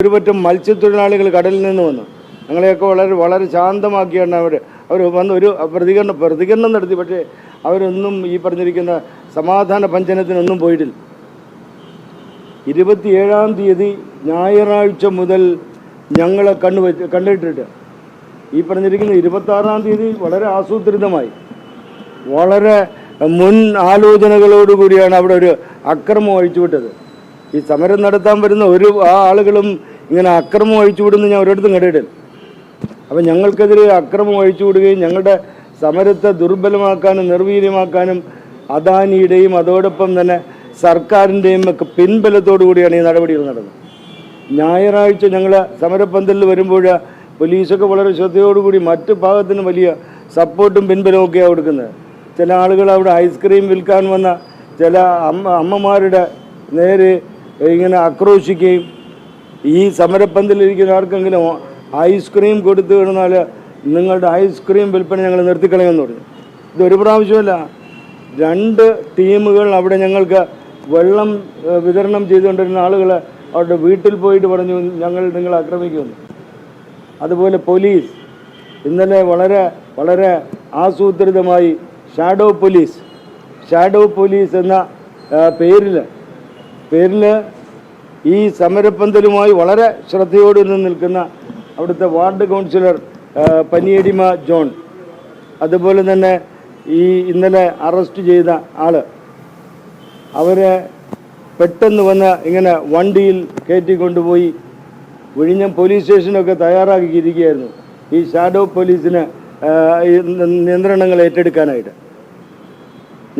ഒരു പറ്റം മത്സ്യത്തൊഴിലാളികൾ കടലിൽ നിന്ന് വന്നു. ഞങ്ങളെയൊക്കെ വളരെ വളരെ ശാന്തമാക്കിയാണ് അവർ അവർ വന്ന് ഒരു പ്രതികരണം പ്രതികരണം നടത്തി. പക്ഷേ അവരൊന്നും ഈ പറഞ്ഞിരിക്കുന്ന സമാധാന പഞ്ചനത്തിനൊന്നും പോയിട്ടില്ല. ഇരുപത്തിയേഴാം തീയതി ഞായറാഴ്ച മുതൽ ഞങ്ങളെ കണ്ണു വെച്ച് കണ്ടിട്ടിട്ട് ഈ പറഞ്ഞിരിക്കുന്ന ഇരുപത്താറാം തീയതി വളരെ ആസൂത്രിതമായി. വളരെ മുൻ ആലോചനകളോടുകൂടിയാണ് അവിടെ ഒരു അക്രമം അഴിച്ചുവിട്ടത് ഈ സമരം നടത്താൻ വരുന്ന ഒരു ആളുകളും ഇങ്ങനെ അക്രമം അഴിച്ചുവിടുന്ന ഞാൻ ഒരിടത്തും കണ്ടിട്ടില്ല. അപ്പം ഞങ്ങൾക്കെതിരെ അക്രമം അഴിച്ചുവിടുകയും ഞങ്ങളുടെ സമരത്തെ ദുർബലമാക്കാനും നിർവീര്യമാക്കാനും അദാനിയുടെയും അതോടൊപ്പം തന്നെ സർക്കാരിന്റെയും ഒക്കെ പിൻബലത്തോടു കൂടിയാണ് ഈ നടപടികൾ നടന്നത്. ഞായറാഴ്ച ഞങ്ങൾ സമരപ്പന്തലിൽ വരുമ്പോൾ പോലീസൊക്കെ വളരെ ശ്രദ്ധയോടുകൂടി മറ്റു ഭാഗത്തിന് വലിയ സപ്പോർട്ടും പിൻബലവും ഒക്കെയാണ് കൊടുക്കുന്നത്. ചില ആളുകൾ അവിടെ ഐസ്ക്രീം വിൽക്കാൻ വന്ന ചില അമ്മ അമ്മമാരുടെ നേരെ ഇങ്ങനെ ആക്രോശിക്കുകയും ഈ സമരപ്പന്തലിരിക്കുന്ന ആർക്കെങ്കിലും ഐസ്ക്രീം കൊടുത്തു കിടന്നാൽ നിങ്ങളുടെ ഐസ്ക്രീം വിൽപ്പന ഞങ്ങൾ നിർത്തിക്കളയുമെന്ന് പറഞ്ഞു. ഇതൊരു പ്രാവശ്യമല്ല രണ്ട് ടീമുകൾ അവിടെ ഞങ്ങൾക്ക് വെള്ളം വിതരണം ചെയ്തുകൊണ്ടിരുന്ന ആളുകൾ അവരുടെ വീട്ടിൽ പോയിട്ട് പറഞ്ഞു ഞങ്ങൾ നിങ്ങളെ ആക്രമിക്കുമെന്ന് അതുപോലെ പോലീസ്. ഇന്നലെ വളരെ വളരെ ആസൂത്രിതമായി ഷാഡോ പോലീസ് ഷാഡോ പോലീസ് എന്ന പേരിൽ പേരിൽ ഈ സമരപ്പന്തലുമായി വളരെ ശ്രദ്ധയോടെ നിന്ന് നിൽക്കുന്ന അവിടുത്തെ വാർഡ് കൗൺസിലർ പനിയടിമ ജോൺ. അതുപോലെ തന്നെ ഈ ഇന്നലെ അറസ്റ്റ് ചെയ്ത ആൾ. അവരെ പെട്ടെന്ന് വന്ന് ഇങ്ങനെ വണ്ടിയിൽ കയറ്റി കൊണ്ടുപോയി വിഴിഞ്ഞം പോലീസ് സ്റ്റേഷനൊക്കെ തയ്യാറാക്കിയിരിക്കുകയായിരുന്നു. ഈ ഷാഡോ പോലീസിന് നിയന്ത്രണങ്ങൾ ഏറ്റെടുക്കാനായിട്ട്.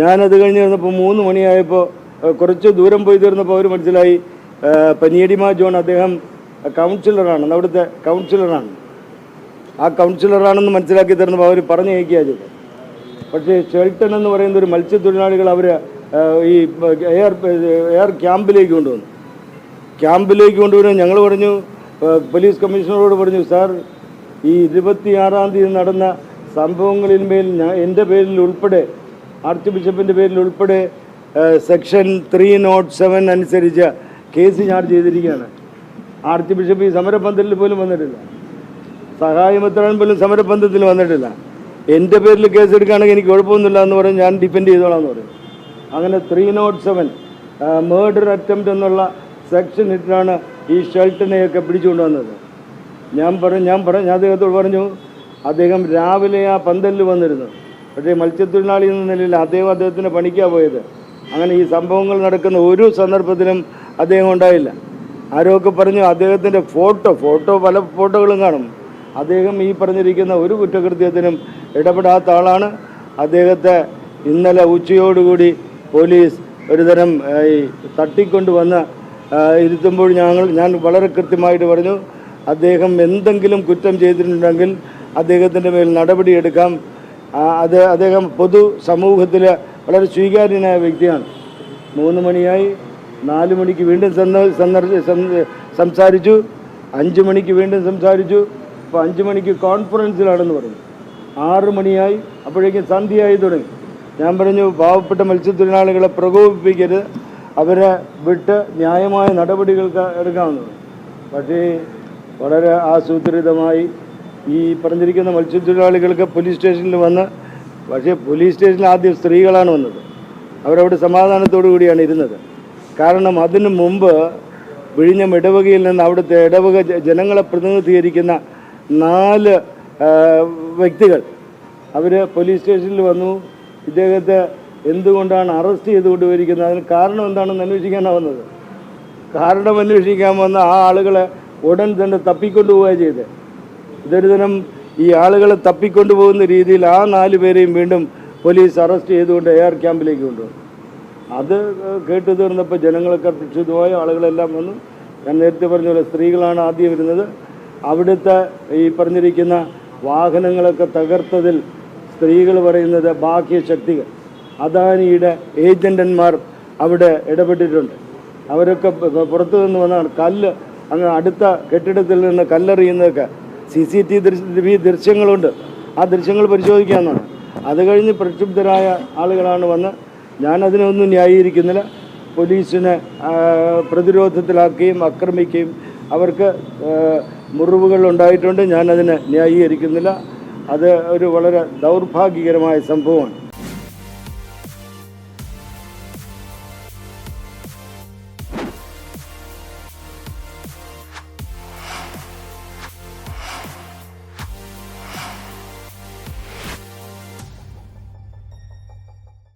ഞാനത് കഴിഞ്ഞ് വന്നപ്പോൾ മൂന്ന് മണിയായപ്പോൾ കുറച്ച് ദൂരം പോയി തീർന്നപ്പോൾ അവർ മനസ്സിലായി പനിയടിമ ജോൺ അദ്ദേഹം കൗൺസിലറാണ് അവിടുത്തെ കൗൺസിലറാണ്. ആ കൗൺസിലറാണെന്ന് മനസ്സിലാക്കി തരുന്നപ്പോൾ അവർ പറഞ്ഞു അയക്കുക ചെയ്തത്. പക്ഷേ ഷെൽട്ടൺ എന്ന് പറയുന്ന ഒരു മത്സ്യത്തൊഴിലാളികൾ അവർ ഈ എയർ എയർ ക്യാമ്പിലേക്ക് കൊണ്ടുവന്നു. ക്യാമ്പിലേക്ക് കൊണ്ടുവരാൻ ഞങ്ങൾ പറഞ്ഞു പോലീസ് കമ്മീഷണറോട് പറഞ്ഞു സാർ ഈ ഇരുപത്തിയാറാം തീയതി നടന്ന സംഭവങ്ങളിന്മേൽ ഞാൻ എന്റെ പേരിൽ ഉൾപ്പെടെ ആർച്ച് ബിഷപ്പിന്റെ പേരിൽ ഉൾപ്പെടെ സെക്ഷൻ ത്രീ നോട്ട് സെവൻ അനുസരിച്ച് കേസ് ചാർജ് ചെയ്തിരിക്കുകയാണ്. ആർച്ച് ബിഷപ്പ് ഈ സമരപന്തലിൽ പോലും വന്നിട്ടില്ല. സഹായമെത്രാൻ പോലും സമരബന്ധത്തിൽ വന്നിട്ടില്ല. എന്റെ പേരിൽ കേസ് എടുക്കുകയാണെങ്കിൽ എനിക്ക് കുഴപ്പമൊന്നുമില്ല എന്ന് പറഞ്ഞ് ഞാൻ ഡിപ്പെൻഡ് ചെയ്തോളാം എന്ന് പറയും. അങ്ങനെ three nought seven murder attempt എന്നുള്ള സെക്ഷൻ ഇട്ടാണ് ഈ ഷെൽട്ടനെയൊക്കെ പിടിച്ചുകൊണ്ട് വന്നത്. ഞാൻ പറഞ്ഞു ഞാൻ പറഞ്ഞു ഞാൻ അദ്ദേഹത്തോട് പറഞ്ഞു അദ്ദേഹം രാവിലെ ആ പന്തലിൽ വന്നിരുന്നു. പക്ഷേ മത്സ്യത്തൊഴിലാളി എന്ന നിലയിൽ അദ്ദേഹം അദ്ദേഹത്തിന്റെ പണിക്കാണ് പോയത്. അങ്ങനെ ഈ സംഭവങ്ങൾ നടക്കുന്ന ഒരു സന്ദർഭത്തിലും അദ്ദേഹം ഉണ്ടായില്ല. ആരൊക്കെ പറഞ്ഞു അദ്ദേഹത്തിന്റെ ഫോട്ടോ ഫോട്ടോ പല ഫോട്ടോകളും കാണും. അദ്ദേഹം ഈ പറഞ്ഞിരിക്കുന്ന ഒരു കുറ്റകൃത്യത്തിനും ഇടപെടാത്ത ആളാണ്. അദ്ദേഹത്തെ ഇന്നലെ ഉച്ചയോടുകൂടി പോലീസ് ഒരുതരം ഈ തട്ടിക്കൊണ്ടുവന്ന് ആ, ഇരുത്തുമ്പോൾ ഞങ്ങൾ ഞാൻ വളരെ കൃത്യമായിട്ട് പറഞ്ഞു അദ്ദേഹം എന്തെങ്കിലും കുറ്റം ചെയ്തിട്ടുണ്ടെങ്കിൽ അദ്ദേഹത്തിന്റെ മേൽ നടപടിയെടുക്കാം അത് അദ്ദേഹം പൊതു സമൂഹത്തിൽ വളരെ സ്വീകാര്യനായ വ്യക്തിയാണ്. മൂന്ന് മണിയായി നാല് മണിക്ക് വീണ്ടും സംസാരിച്ചു. അഞ്ച് മണിക്ക് വീണ്ടും സംസാരിച്ചു. അപ്പോൾ അഞ്ച് മണിക്ക് കോൺഫറൻസിലാണെന്ന് പറഞ്ഞു. ആറ് മണിയായി. അപ്പോഴേക്കും സന്ധ്യയായി തുടങ്ങി. ഞാൻ പറഞ്ഞു പാവപ്പെട്ട മത്സ്യത്തൊഴിലാളികളെ പ്രകോപിപ്പിക്കരുത്. അവരെ വിട്ട് ന്യായമായ നടപടികൾക്ക് എടുക്കാവുന്നത് പക്ഷേ വളരെ ആസൂത്രിതമായി ഈ പറഞ്ഞിരിക്കുന്ന മത്സ്യത്തൊഴിലാളികൾക്ക് പോലീസ് സ്റ്റേഷനിൽ വന്ന് പക്ഷേ പോലീസ് സ്റ്റേഷനിൽ ആദ്യം സ്ത്രീകളാണ് വന്നത്. അവരവിടെ സമാധാനത്തോടു കൂടിയാണ് ഇരുന്നത്. കാരണം അതിനു മുമ്പ് വിഴിഞ്ഞം ഇടവകയിൽ നിന്ന് അവിടുത്തെ ഇടവക ജനങ്ങളെ പ്രതിനിധീകരിക്കുന്ന നാല് വ്യക്തികൾ. അവർ പോലീസ് സ്റ്റേഷനിൽ വന്നു. ഇദ്ദേഹത്തെ എന്തുകൊണ്ടാണ് അറസ്റ്റ് ചെയ്ത് കൊണ്ടുപോയിരിക്കുന്നത് അതിന് കാരണം എന്താണെന്ന് അന്വേഷിക്കാനാണ് വന്നത് കാരണം അന്വേഷിക്കാൻ വന്ന ആ ആളുകളെ ഉടൻ തന്നെ തപ്പിക്കൊണ്ടുപോവുക ചെയ്ത്. ഇതൊരു ദിനം ഈ ആളുകളെ തപ്പിക്കൊണ്ടുപോകുന്ന രീതിയിൽ ആ നാല് പേരെയും വീണ്ടും പോലീസ് അറസ്റ്റ് ചെയ്തുകൊണ്ട് എ ആർ ക്യാമ്പിലേക്ക് കൊണ്ടുവന്നു. അത് കേട്ടു തീർന്നപ്പോൾ ജനങ്ങളൊക്കെ പ്രക്ഷുബ്ധമായ ആളുകളെല്ലാം വന്നു. ഞാൻ നേരത്തെ പറഞ്ഞ പോലെ സ്ത്രീകളാണ് ആദ്യം വരുന്നത്. അവിടുത്തെ ഈ പറഞ്ഞിരിക്കുന്ന വാഹനങ്ങളൊക്കെ തകർത്തതിൽ സ്ത്രീകൾ പറയുന്നത് ബാഹ്യ ശക്തികൾ അദാനിയുടെ ഏജന്റന്മാർ അവിടെ ഇടപെട്ടിട്ടുണ്ട്. അവരൊക്കെ പുറത്തു നിന്ന് വന്നാണ്. കല്ല് അങ്ങ് അടുത്ത കെട്ടിടത്തിൽ നിന്ന് കല്ലെറിയുന്നതൊക്കെ സി സി ടി വി ദൃശ്യങ്ങളുണ്ട്. ആ ദൃശ്യങ്ങൾ പരിശോധിക്കാമെന്നാണ്. അത് കഴിഞ്ഞ് പ്രക്ഷുബ്ധരായ ആളുകളാണ് വന്ന് ഞാനതിനൊന്നും ന്യായീകരിക്കുന്നില്ല. പോലീസിനെ പ്രതിരോധത്തിലാക്കുകയും ആക്രമിക്കുകയും അവർക്ക് മുറിവുകൾ ഉണ്ടായിട്ടുണ്ട്. ഞാനതിനെ ന്യായീകരിക്കുന്നില്ല. അത് ഒരു വളരെ ദൗർഭാഗ്യകരമായ സംഭവമാണ്.